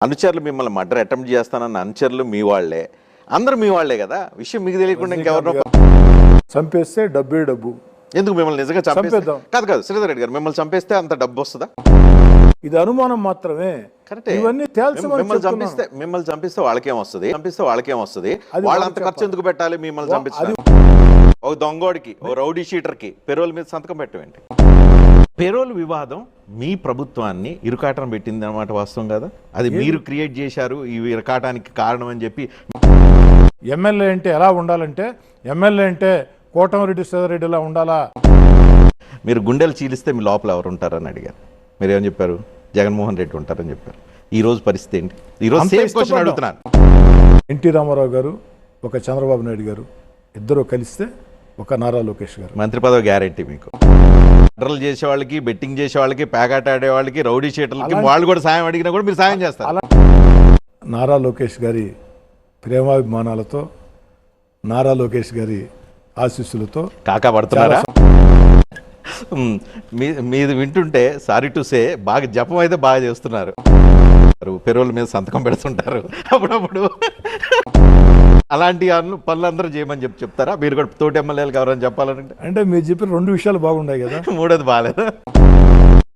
అనుచరులు మిమ్మల్ని murder attempt చేస్తానన్న అనుచరులు మీ వాళ్ళే. అందరూ మీ వాళ్ళే కదా? విషయం మీకు తెలియకుండా ఇంకెవరినో చంపేస్తే డబ్బే డబ్బు. ఎందుకు మిమ్మల్ని నిజంగా చంపేద్దాం. కాదు కాదు శ్రీధర్ రెడ్డి గారు మిమ్మల్ని చంపేస్తే అంత డబ్బు వస్తుందా? ఇది అనుమానం మాత్రమే. కరెక్టే. ఇవన్నీ మిమ్మల్ని. చంపిస్తే మిమ్మల్ని చంపిస్తే వాళ్ళకేం వస్తుంది? చంపిస్తే వాళ్ళకేం వస్తుంది? వాళ్ళు అంత ఖర్చు ఎందుకు పెట్టాలి మిమ్మల్ని చంపించాలి ఒక దొంగోడికి ఒక రౌడీ షీటర్కి పెరోల్ మీద సంతకం పెట్టవేంటి పెరోల్ వివాదం మీ ప్రభుత్వాన్ని ఇరుకాటం పెట్టింది అనమాట వాస్తవం కదా? అది మీరు క్రియేట్ చేశారు ఈ ఇరకాటానికి కారణం అని చెప్పి ఎమ్మెల్యే అంటే ఎలా ఉండాలంటే ఎమ్మెల్యే అంటే కోటమిరెడ్డి శ్రీధర్రెడ్డిలా ఉండాలా? మీరు గుండెలు చీలిస్తే మీ లోపల ఎవరు ఉంటారని అడిగారు. మీరు ఏమని చెప్పారు? జగన్మోహన్ రెడ్డి ఉంటారని చెప్పారు. ఈ రోజు పరిస్థితి ఏంటి? ఈ రోజు అంత సేమ్ క్వశ్చన్. అడుగుతున్నాను. ఎన్టీ రామారావు గారు ఒక చంద్రబాబు నాయుడు గారు ఇద్దరు కలిస్తే ఒక నారా లోకేష్ గారు. మంత్రి పదవి గ్యారెంటీ మీకు. మర్డర్లు చేసే వాళ్ళకి బెట్టింగ్ చేసే వాళ్ళకి ప్యాకాట్ ఆడే వాళ్ళకి రౌడీ షీటర్లకి వాళ్ళు కూడా సాయం అడిగినా కూడా మీరు సాయం చేస్తారు. అలా నారా లోకేష్ గారి ప్రేమాభిమానాలతో నారా లోకేష్ గారి ఆశీస్సులతో కాకా పడుతున్నారా? మ్, మీది వింటుంటే సారీ టు సే బాగా జపం అయితే బాగా చేస్తున్నారు. పెరోల్ మీద సంతకం పెడుతుంటారు. అప్పుడప్పుడు అలాంటి పనులందరూ చేయమని చెప్పి చెప్తారా? మీరు కూడా తోటి ఎమ్మెల్యేలకు ఎవరైనా చెప్పాలంటే అంటే మీరు చెప్పిన రెండు విషయాలు బాగున్నాయి కదా. మూడోది బాగాలేదు.